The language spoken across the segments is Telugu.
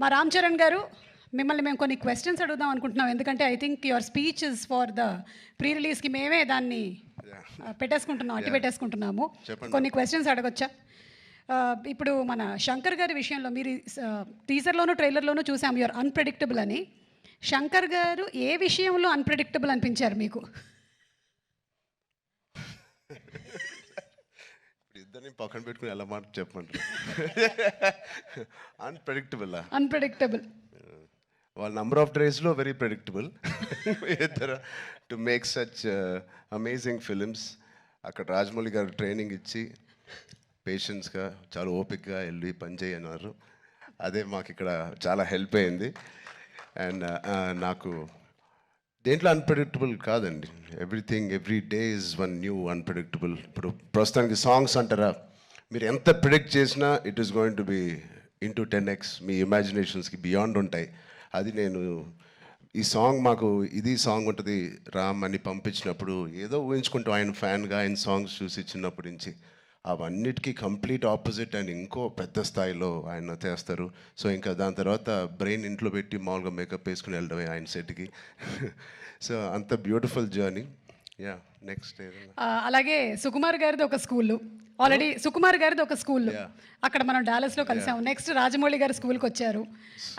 మా రామ్ చరణ్ గారు మిమ్మల్ని మేము కొన్ని క్వశ్చన్స్ అడుగుదాం అనుకుంటున్నాం. ఎందుకంటే I think your speech is for the pre రిలీజ్కి మేమే దాన్ని పెట్టేసుకుంటున్నాం అట్టి పెట్టేసుకుంటున్నాము. కొన్ని క్వశ్చన్స్ అడగొచ్చా? ఇప్పుడు మన శంకర్ గారి విషయంలో మీరు టీజర్లోను ట్రైలర్లోనూ చూసాం. యువర్ అన్ప్రెడిక్టబుల్ అని. శంకర్ గారు ఏ విషయంలో అన్ప్రెడిక్టబుల్ అనిపించారు మీకు? ఇద్దరిని పక్కన పెట్టుకుని ఎలా మాట చెప్పమంటారు? అన్ప్రెడిక్టబుల్ అన్ప్రెడిక్టబుల్ వాళ్ళ నంబర్ ఆఫ్ డేస్లో వెరీ ప్రెడిక్టబుల్ ఇద్దరు to make such amazing films అక్కడ రాజమౌళి గారు ట్రైనింగ్ ఇచ్చి పేషెన్స్గా చాలా ఓపిక్గా వెళ్ళి పని చేయన్నారు. అదే మాకు ఇక్కడ చాలా హెల్ప్ అయింది. అండ్ నాకు దేంట్లో అన్ప్రెడిక్టబుల్ కాదండి. Everything every day is one new unpredictable ఇప్పుడు ప్రస్తుతానికి సాంగ్స్ అంటారా? మీరు ఎంత ప్రిడిక్ట్ చేసినా it is going to be in to ten X మీ ఇమాజినేషన్స్కి బియాండ్ ఉంటాయి. అది నేను ఈ సాంగ్ మాకు ఇది సాంగ్ ఉంటుంది రామ్ అని పంపించినప్పుడు ఏదో ఊహించుకుంటూ. ఆయన ఫ్యాన్గా ఆయన సాంగ్స్ చూసి చిన్నప్పటి నుంచి. అవన్నిటికీ కంప్లీట్ ఆపోజిట్ అండ్ ఇంకో పెద్ద స్థాయిలో ఆయన చేస్తారు సో ఇంకా దాని తర్వాత బ్రెయిన్ ఇంట్లో పెట్టి మామూలుగా మేకప్ వేసుకుని వెళ్ళడమే ఆయన సెట్కి. సో అంత బ్యూటిఫుల్ జర్నీ. యా నెక్స్ట్ ఆ, అలాగే సుకుమార్ గారిది ఒక స్కూల్. ఆల్రెడీ సుకుమార్ గారిది ఒక స్కూల్. అక్కడ మనం డాలస్లో కలిసాం. నెక్స్ట్ రాజమౌళి గారు స్కూల్కి వచ్చారు.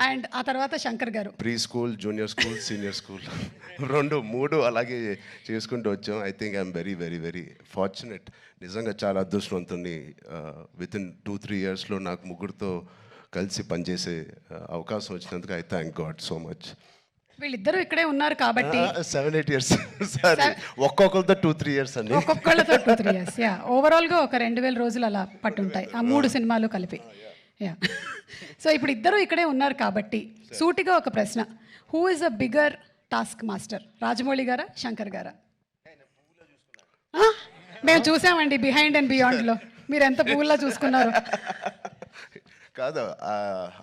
అండ్ ఆ తర్వాత Shankar garu. Pre school junior school senior school రెండు మూడు అలాగే చేసుకుంటూ వచ్చాం. I think I'm very very very fortunate నిజంగా చాలా అదృష్టవంతుని విత్ ఇన్ టూ త్రీ ఇయర్స్లో నాకు ముగ్గురితో కలిసి పనిచేసే uh, అవకాశం వచ్చినందుకు I thank God so much వీళ్ళిద్దరూ ఇక్కడే ఉన్నారు కాబట్టి సెవెన్ ఎయిట్ ఇయర్స్ సారీ ఒక్కొక్కరితో టూ త్రీ ఇయర్స్ అండి. ఒక్కొక్కళ్ళతో టూ త్రీ ఇయర్స్ యా ఓవరాల్గా ఒక రెండు వేల రోజులు అలా పట్టుంటాయి. ఆ మూడు సినిమాలు కలిపి. యా సో ఇప్పుడు ఇద్దరు ఇక్కడే ఉన్నారు కాబట్టి సూటిగా ఒక ప్రశ్న. Who is a bigger task master Rajamouli గారా శంకర్ గారా? మేము చూసామండి బిహైండ్ అండ్ బియాండ్లో మీరు ఎంత పువ్వుల్లా చూసుకున్నారు? కాదు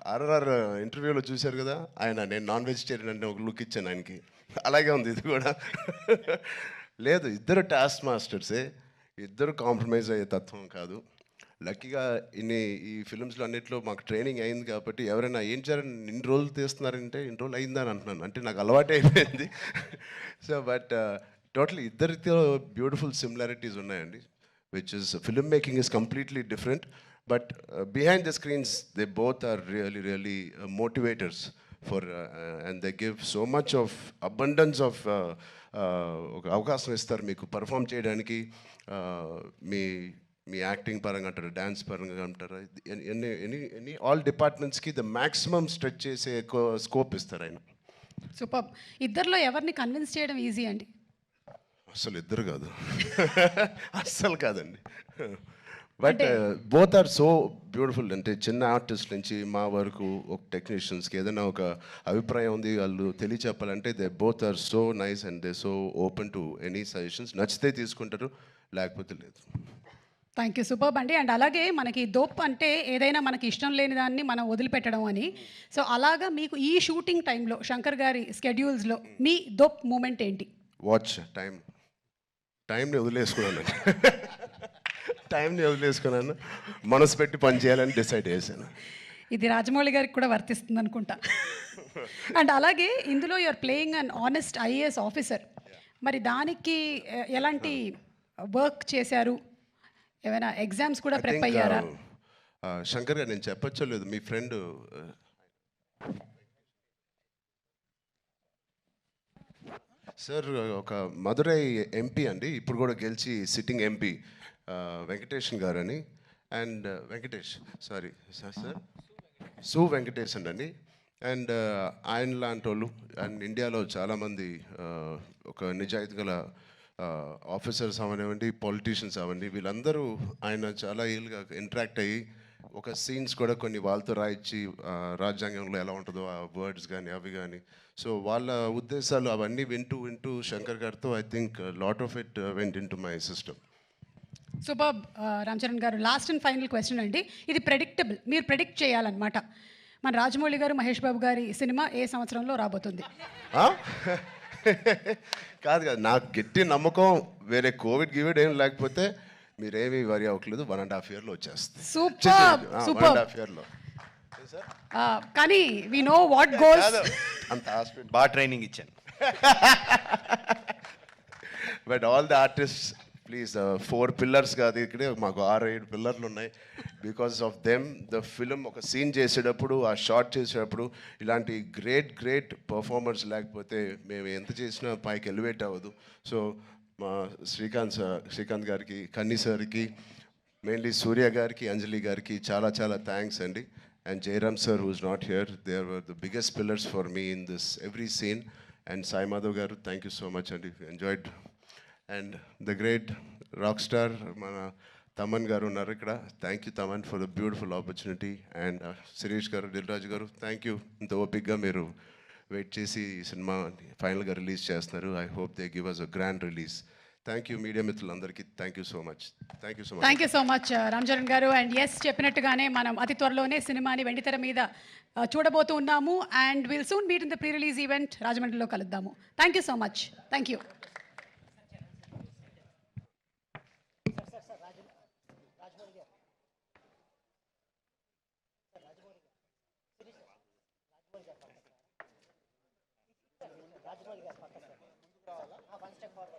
ఆర్ఆర్ఆర్ ఇంటర్వ్యూలో చూశారు కదా ఆయన నేను నాన్ వెజిటేరియన్ అంటే ఒక లుక్ ఇచ్చాను ఆయనకి. అలాగే ఉంది ఇది కూడా. లేదు ఇద్దరు టాస్క్ మాస్టర్సే ఇద్దరు కాంప్రమైజ్ అయ్యే తత్వం కాదు. లక్కీగా ఇన్ని ఈ ఫిల్మ్స్లో అన్నిట్లో మాకు ట్రైనింగ్ అయింది కాబట్టి ఎవరైనా ఏం చేయాలని ఇన్ని రోజులు తీస్తున్నారంటే ఇన్ని రోజులు అయిందని అంటున్నాను. అంటే నాకు అలవాటు అయిపోయింది. సో బట్ టోటల్ ఇద్దరితో బ్యూటిఫుల్ సిమిలారిటీస్ ఉన్నాయండి which is film making is completely different but uh, behind the screens they both are really really uh, motivators for uh, uh, and they give so much of abundance of uh, uh, ఒక అవకాశం ఇస్తారు మీకు పర్ఫామ్ చేయడానికి. మీ మీ యాక్టింగ్ పరంగా అంటారు డ్యాన్స్ పరంగా అంటారు ఎనీ ఎనీ ఎనీ ఆల్ డిపార్ట్మెంట్స్కి ద మ్యాక్సిమం స్ట్రెచ్ చేసే స్కోప్ ఇస్తారు ఆయన. సూపర్ ఇద్దరిలో ఎవరిని కన్విన్స్ చేయడం ఈజీ అండి? అసలు ఇద్దరు కాదు. అస్సలు కాదండి. But both are so beautiful అంటే చిన్న ఆర్టిస్ట్ నుంచి మా వరకు ఒక టెక్నీషియన్స్కి ఏదైనా ఒక అభిప్రాయం ఉంది వాళ్ళు తెలియచెప్పాలంటే they both are so nice and they so open to any suggestions నచ్చితే తీసుకుంటారు లేకపోతే లేదు. థ్యాంక్ యూ సూపర్ అండి అండ్ అలాగే మనకి దోప్ అంటే ఏదైనా మనకి ఇష్టం లేని దాన్ని మనం వదిలిపెట్టడం అని. సో అలాగా మీకు ఈ షూటింగ్ టైంలో శంకర్ గారి స్కెడ్యూల్స్లో మీ దోప్ మూమెంట్ ఏంటి? వాచ్ టైం టైంని వదిలేసుకున్నాను టైంని వదిలేసుకున్నాను. మనసు పెట్టి పని చేయాలని డిసైడ్ చేశాను. ఇది రాజమౌళి గారికి కూడా వర్తిస్తుంది అనుకుంటా. అండ్ అలాగే ఇందులో you're playing an honest IAS officer మరి దానికి ఎలాంటి వర్క్ చేశారు? ఏమైనా ఎగ్జామ్స్ కూడా ప్రిప్ అయ్యారా? శంకర్ గారు నేను చెప్పచ్చో లేదు మీ ఫ్రెండ్ సార్ ఒక మధురై ఎంపీ అండి. ఇప్పుడు కూడా గెలిచి సిట్టింగ్ ఎంపీ వెంకటేషన్ గారు అని and Venkatesh sorry sir sir సు వెంకటేష్ అండి. అండ్ ఆయన లాంటి వాళ్ళు అండ్ ఇండియాలో చాలామంది ఒక నిజాయితీ గల ఆఫీసర్స్ అవనివ్వండి పొలిటీషియన్స్ అవ్వండి వీళ్ళందరూ ఆయన చాలా ఏళ్ళుగా ఇంటరాక్ట్ అయ్యి ఒక సీన్స్ కూడా కొన్ని వాళ్ళతో రాయించి రాజ్యాంగంలో ఎలా ఉంటుందో ఆ వర్డ్స్ కానీ అవి కానీ సో వాళ్ళ ఉద్దేశాలు అవన్నీ వింటూ వింటూ శంకర్ గారితో I think lot of it went in to my system super Ram Charan garu last and final question అండి. ఇది ప్రెడిక్టబుల్ మీరు ప్రెడిక్ట్ చేయాలన్నమాట. మన రాజమౌళి గారు మహేష్ బాబు గారి సినిమా ఏ సంవత్సరంలో రాబోతుంది? కాదు కాదు నాకు గట్టి నమ్మకం వేరే కోవిడ్ గివిడ్ ఏం లేకపోతే మీరేమీ వరి అవ్వట్లేదు. వన్ అండ్ హాఫ్ ఇయర్లో వచ్చేస్తుంది. Superb. అండ్ హాఫ్ ఇయర్లో కానీ వి నో వాట్ గోస్ అంత హాస్పిటల్ బాగా ట్రైనింగ్ ఇచ్చాను. But all the artist please four pillars కాదు ఇక్కడే మాకు ఆరు ఏడు పిల్లర్లు ఉన్నాయి. Because of them the film ఒక సీన్ చేసేటప్పుడు ఆ షార్ట్ చేసేటప్పుడు ఇలాంటి గ్రేట్ గ్రేట్ పర్ఫార్మర్స్ లేకపోతే మేము ఎంత చేసినా పైకి ఎలివేట్ అవ్వదు. సో మా శ్రీకాంత్ సార్ శ్రీకాంత్ గారికి కన్నీ సార్కి మెయిన్లీ సూర్య గారికి అంజలి గారికి చాలా చాలా థ్యాంక్స్ అండి. And Jayaram sir who's not here they are the biggest pillars for me in this every scene and Sai Madhav garu thank you so much అండి. Enjoyed and the great rock star మన తమన్ గారు ఉన్నారు ఇక్కడ. Thank you Thaman for the beautiful opportunity and Shirish garu Dil Raju garu thank you ఇంత ఓపిక్గా మీరు వెయిట్ చేసి ఈ సినిమా ఫైనల్గా రిలీజ్ చేస్తున్నారు. I hope they give us a grand release thank you media మిత్రులందరికీ. Thank you so much thank you so much thank you so much Ram Charan garu. And S చెప్పినట్టుగానే మనం అతి త్వరలోనే సినిమాని వెండితెర మీద uh, చూడబోతూ ఉన్నాము. And will soon meet in the pre release event రాజమండ్రిలో కలుద్దాము. Thank you so much thank you one step forward